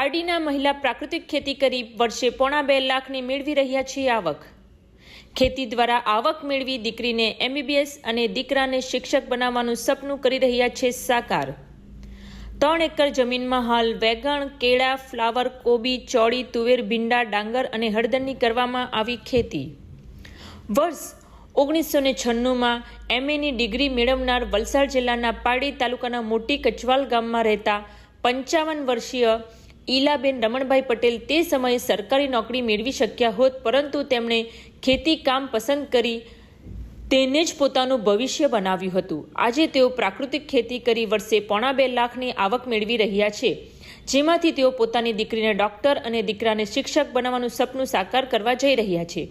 પારડીના મહિલા પ્રાકૃતિક ખેતી કરી વર્ષે પોણા બે લાખની મેળવી રહ્યા છે આવક. ખેતી દ્વારા આવક મેળવી દીકરીને એમબીબીએસ અને દીકરાને શિક્ષક બનાવવાનું સપનું કરી રહ્યા છે સાકાર. ત્રણ એકર જમીનમાં હાલ વેગણ, કેળા, ફ્લાવર, કોબી, ચોળી, તુવેર, ભીંડા, ડાંગર અને હળદરની કરવામાં આવી ખેતી. વર્ષ ઓગણીસો ને છન્નુંમાં એમએની ડિગ્રી મેળવનાર વલસાડ જિલ્લાના પારડી તાલુકાના મોટી કચવાલ ગામમાં રહેતા પંચાવન વર્ષીય ઈલાબેન રમણભાઈ પટેલ તે સમયે સરકારી નોકરી મેળવી શક્યા હોત, પરંતુ તેમણે ખેતી કામ પસંદ કરી તેને જ પોતાનું ભવિષ્ય બનાવ્યું હતું. આજે તેઓ પ્રાકૃતિક ખેતી કરી વર્ષે પોણા બે લાખની આવક મેળવી રહ્યા છે, જેમાંથી તેઓ પોતાની દીકરીને ડોક્ટર અને દીકરાને શિક્ષક બનાવવાનું સપનું સાકાર કરવા જઈ રહ્યા છે.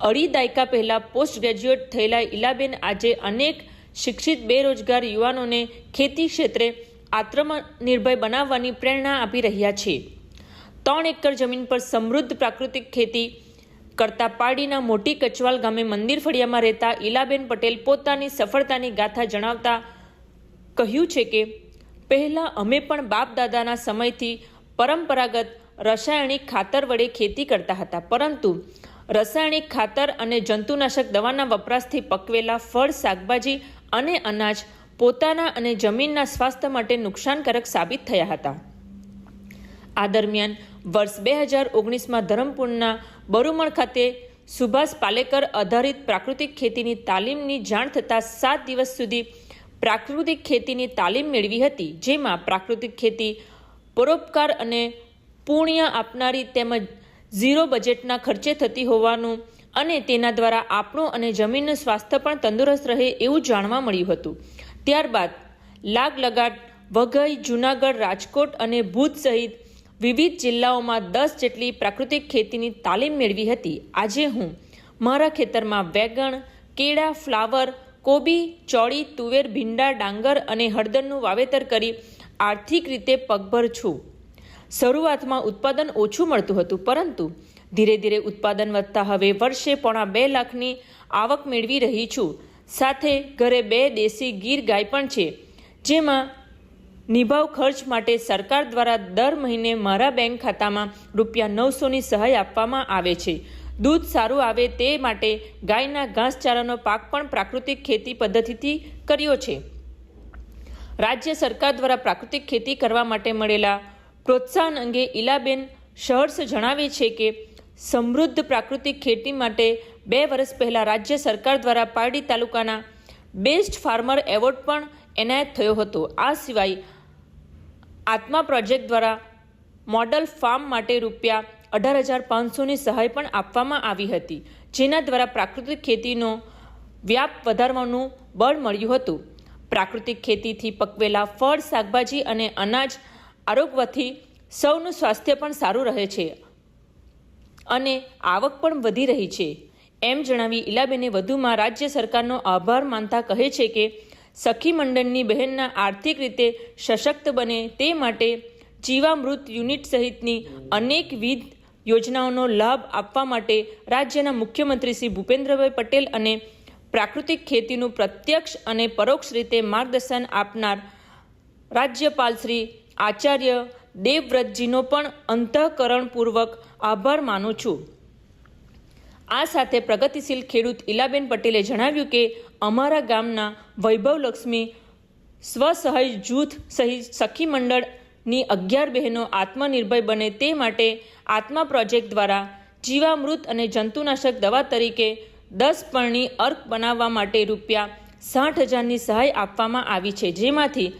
અઢી દાયકા પહેલાં પોસ્ટ ગ્રેજ્યુએટ થયેલા ઈલાબેન આજે અનેક શિક્ષિત બેરોજગાર યુવાનોને ખેતી ક્ષેત્રે આત્મનિર્ભર બનાવવાની પ્રેરણા આપી રહ્યા છે. ત્રણ એકર જમીન પર સમૃદ્ધ પ્રાકૃતિક ખેતી કરતા પાડીના મોટી કચવાલ ગામે મંદિર ફળિયામાં રહેતા ઈલાબેન પટેલ પોતાની સફળતાની ગાથા જણાવતા કહ્યું છે કે, પહેલાં અમે પણ બાપ દાદાના સમયથી પરંપરાગત રાસાયણિક ખાતર વડે ખેતી કરતા હતા, પરંતુ રાસાયણિક ખાતર અને જંતુનાશક દવાના વપરાશથી પકવેલા ફળ, શાકભાજી અને અનાજ પોતાના અને જમીનના સ્વાસ્થ્ય માટે નુકસાનકારક સાબિત થયા હતા. આ દરમિયાન વર્ષ બે હજાર ઓગણીસમાં ધરમપુરના બરુમણ ખાતે સુભાષ પાલેકર આધારિત પ્રાકૃતિક ખેતીની તાલીમની જાણ થતાં સાત દિવસ સુધી પ્રાકૃતિક ખેતીની તાલીમ મેળવી હતી, જેમાં પ્રાકૃતિક ખેતી, પરોપકાર અને પુણ્ય આપનારી તેમજ ઝીરો બજેટના ખર્ચે થતી હોવાનું અને તેના દ્વારા આપણું અને જમીનનું સ્વાસ્થ્ય પણ તંદુરસ્ત રહે એવું જાણવા મળ્યું હતું. ત્યારબાદ લાગ લગાટ વઘઈ, જૂનાગઢ, રાજકોટ અને ભુજ સહિત વિવિધ જિલ્લાઓમાં દસ જેટલી પ્રાકૃતિક ખેતીની તાલીમ મેળવી હતી. આજે હું મારા ખેતરમાં વેગણ, કેળા, ફ્લાવર, કોબી, ચોળી, તુવેર, ભીંડા, ડાંગર અને હળદરનું વાવેતર કરી આર્થિક રીતે પગભર છું. શરૂઆતમાં ઉત્પાદન ઓછું મળતું હતું, પરંતુ ધીરે ધીરે ઉત્પાદન વધતા હવે વર્ષે પોણા બે લાખની આવક મેળવી રહી છું. સાથે ઘરે બે દેશી ગીર ગાય પણ છે. જેમાં નિભાવ ખર્ચ માટે સરકાર દ્વારા દર મહિને મારા બેંક ખાતામાં રૂપિયા નવસોની સહાય આપવામાં આવે છે. દૂધ સારું આવે તે માટે ગાયના ઘાસચારાનો પાક પણ પ્રાકૃતિક ખેતી પદ્ધતિથી કર્યો છે. રાજ્ય સરકાર દ્વારા પ્રાકૃતિક ખેતી કરવા માટે મળેલા પ્રોત્સાહન અંગે ઇલાબેન શહર્ષ જણાવે છે કે, સમૃદ્ધ પ્રાકૃતિક ખેતી માટે બે વર્ષ પહેલાં રાજ્ય સરકાર દ્વારા પારડી તાલુકાના બેસ્ટ ફાર્મર એવોર્ડ પણ એનાયત થયો હતો. આ સિવાય આત્મા પ્રોજેક્ટ દ્વારા મોડલ ફાર્મ માટે રૂપિયા અઢાર હજાર પાંચસોની સહાય પણ આપવામાં આવી હતી, જેના દ્વારા પ્રાકૃતિક ખેતીનો વ્યાપ વધારવાનું બળ મળ્યું હતું. પ્રાકૃતિક ખેતીથી પકવેલા ફળ, શાકભાજી અને અનાજ આરોગવાથી સૌનું સ્વાસ્થ્ય પણ સારું રહે છે અને આવક પણ વધી રહી છે. એમ જણાવી ઇલાબેને વધુમાં રાજ્ય સરકારનો આભાર માનતા કહે છે કે સખી મંડળની બહેનના આર્થિક રીતે સશક્ત બને તે માટે જીવામૃત યુનિટ સહિતની અનેકવિધ યોજનાઓનો લાભ આપવા માટે રાજ્યના મુખ્યમંત્રી શ્રી ભૂપેન્દ્રભાઈ પટેલ અને પ્રાકૃતિક ખેતીનું પ્રત્યક્ષ અને પરોક્ષ રીતે માર્ગદર્શન આપનાર રાજ્યપાલ શ્રી આચાર્ય દેવવ્રતજીનો પણ અંતઃકરણપૂર્વક આભાર માનું છું. આ સાથે પ્રગતિશીલ ખેડૂત ઇલાબેન પટેલે જણાવ્યું કે અમારા ગામના વૈભવલક્ષ્મી સ્વસહાય જૂથ સહિત સખી મંડળની અગિયાર બહેનો આત્મનિર્ભર બને તે માટે આત્મા પ્રોજેક્ટ દ્વારા જીવામૃત અને જંતુનાશક દવા તરીકે દસ પરણી અર્ક બનાવવા માટે રૂપિયા સાઠ હજારની સહાય આપવામાં આવી છે. જેમાંથી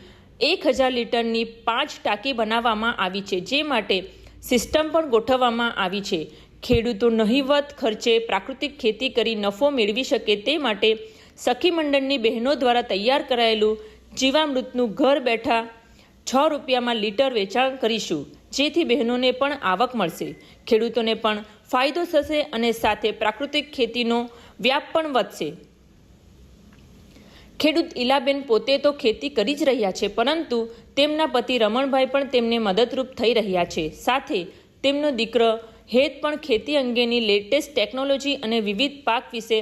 એક હજાર લીટરની પાંચ ટાંકી બનાવવામાં આવી છે. જે માટે સિસ્ટમ પણ ગોઠવવામાં આવી છે. ખેડૂતો નહિવત ખર્ચે પ્રાકૃતિક ખેતી કરી નફો મેળવી શકે તે માટે સખી મંડળની બહેનો દ્વારા તૈયાર કરાયેલું જીવામૃતનું ઘર બેઠા છ રૂપિયામાં લીટર વેચાણ કરીશું. જેથી બહેનોને પણ આવક મળશે. ખેડૂતોને પણ ફાયદો થશે અને સાથે પ્રાકૃતિક ખેતીનો વ્યાપ પણ વધશે. ખેડૂત ઇલાબેન પોતે તો ખેતી કરી જ રહ્યા છે, પરંતુ તેમના પતિ રમણભાઈ પણ તેમને મદદરૂપ થઈ રહ્યા છે. સાથે તેમનો દીકરો હેત પણ ખેતી અંગેની લેટેસ્ટ ટેકનોલોજી અને વિવિધ પાક વિશે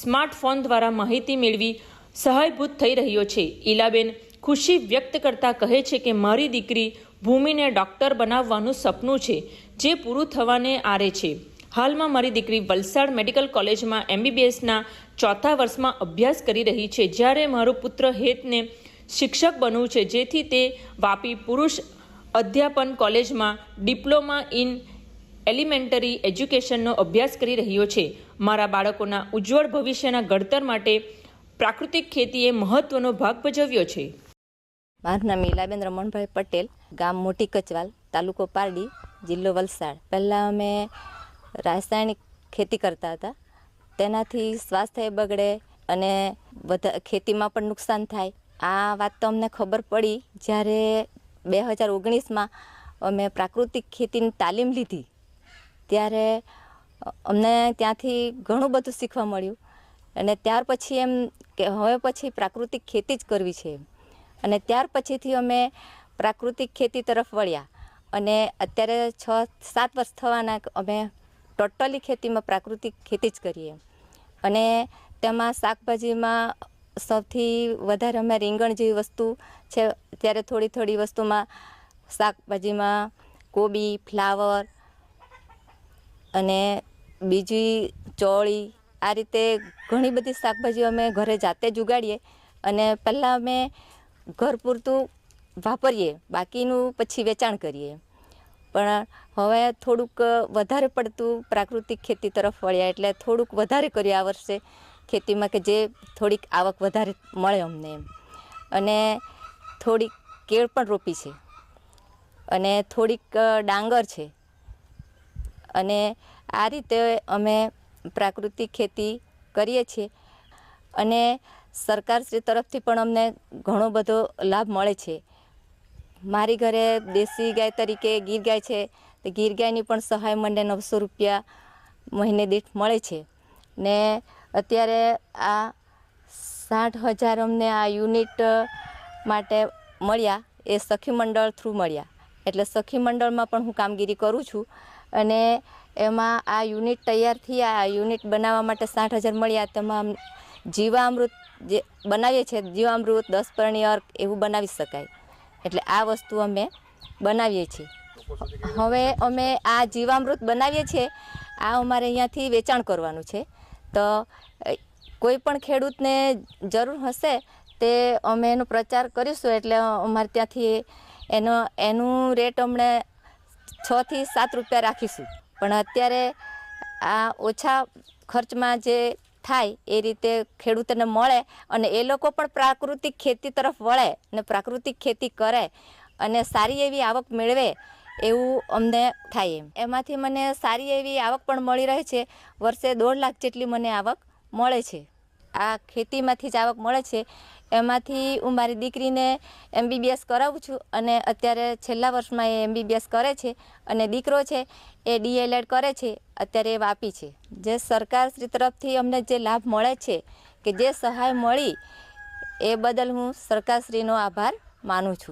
સ્માર્ટફોન દ્વારા માહિતી મેળવી સહાયભૂત થઈ રહ્યો છે. ઇલાબેન ખુશી વ્યક્ત કરતા કહે છે કે, મારી દીકરી ભૂમિને ડૉક્ટર બનાવવાનું સપનું છે, જે પૂરું થવાને આરે છે. હાલમાં મારી દીકરી વલસાડ મેડિકલ કોલેજમાં એમબીબીએસના ચોથા વર્ષમાં અભ્યાસ કરી રહી છે. જ્યારે મારો પુત્ર હેતને શિક્ષક બનવું છે, જેથી તે વાપી પુરુષ અધ્યાપન કોલેજમાં ડિપ્લોમા ઇન એલિમેન્ટરી એજ્યુકેશનનો અભ્યાસ કરી રહ્યો છે. મારા બાળકોના ઉજ્જવળ ભવિષ્યના ઘડતર માટે પ્રાકૃતિક ખેતીએ મહત્વનો ભાગ ભજવ્યો છે. મારું નામ ઈલાબેન રમણભાઈ પટેલ, ગામ મોટી કચવાલ, તાલુકો પારડી, જિલ્લો વલસાડ. પહેલાં અમે રાસાયણિક ખેતી કરતા હતા. તેનાથી સ્વાસ્થ્ય બગડે અને બધા ખેતીમાં પણ નુકસાન થાય. આ વાત તો અમને ખબર પડી જ્યારે બે હજાર ઓગણીસમાં અમે પ્રાકૃતિક ખેતીની તાલીમ લીધી. ત્યારે અમને ત્યાંથી ઘણું બધું શીખવા મળ્યું. અને ત્યાર પછી એમ કે હવે પછી પ્રાકૃતિક ખેતી જ કરવી છે અને ત્યાર પછીથી અમે પ્રાકૃતિક ખેતી તરફ વળ્યા. અને અત્યારે છ, સાત વર્ષ થવાના અમે ટોટલી ખેતીમાં પ્રાકૃતિક ખેતી જ કરીએ અને તેમાં શાકભાજીમાં સૌથી વધારે અમે રીંગણ જેવી વસ્તુ છે, ત્યારે થોડી થોડી વસ્તુમાં શાકભાજીમાં કોબી, ફ્લાવર અને બીજી ચોળી, આ રીતે ઘણી બધી શાકભાજીઓ અમે ઘરે જાતે જ ઉગાડીએ અને પહેલાં અમે ઘર પૂરતું વાપરીએ, બાકીનું પછી વેચાણ કરીએ. પણ હવે થોડુંક વધારે પડતું પ્રાકૃતિક ખેતી તરફ વળ્યા એટલે થોડુંક વધારે કર્યું આ વર્ષે ખેતીમાં કે જે થોડીક આવક વધારે મળે અમને એમ. અને થોડીક કેળ પણ રોપી છે. અને થોડીક ડાંગર છે. અને આ રીતે અમે પ્રાકૃતિક ખેતી કરીએ છીએ. અને સરકારશ્રી તરફથી પણ અમને ઘણો બધો લાભ મળે છે. મારી ઘરે દેશી ગાય તરીકે ગીર ગાય છે, તો ગીર ગાયની પણ સહાય મને નવસો રૂપિયા મહિને દીઠ મળે છે. ને અત્યારે આ સાઠ હજાર અમને આ યુનિટ માટે મળ્યા, એ સખી મંડળ થ્રુ મળ્યા. એટલે સખી મંડળમાં પણ હું કામગીરી કરું છું. અને એમાં આ યુનિટ તૈયાર થયા આ યુનિટ બનાવવા માટે સાઠ હજાર મળ્યા તેમાં જીવામૃત જે બનાવીએ છીએ, જીવામૃત દસ પરણી અર્ક એવું બનાવી શકાય. એટલે આ વસ્તુ અમે બનાવીએ છીએ. હવે અમે આ જીવામૃત બનાવીએ છીએ, આ અમારે અહીંયાથી વેચાણ કરવાનું છે. તો કોઈ પણ ખેડૂતને જરૂર હશે તે અમે એનો પ્રચાર કરીશું. એટલે અમારે ત્યાંથી એનો, એનું રેટ અમને છથી સાત રૂપિયા રાખીશું. પણ અત્યારે આ ઓછા ખર્ચમાં જે થાય એ રીતે ખેડૂતોને મળે અને એ લોકો પણ પ્રાકૃતિક ખેતી તરફ વળે અને પ્રાકૃતિક ખેતી કરે અને સારી એવી આવક મેળવે એવું અમને થાય એમ. એમાંથી મને સારી એવી આવક પણ મળી રહે છે. વર્ષે દોઢ લાખ જેટલી મને આવક મળે છે. આ ખેતીમાંથી જ આવક મળે છે. એમાંથી હું મારી દીકરીને એમબીબીએસ કરાવું છું અને અત્યારે છેલ્લા વર્ષમાં એ એમબીબીએસ કરે છે અને દીકરો છે એ ડીએલએડ કરે છે, અત્યારે એ વાપી છે. જે સરકાર શ્રી તરફથી અમને જે લાભ મળે છે કે જે સહાય મળી, એ બદલ હું સરકારશ્રીનો આભાર માનું છું.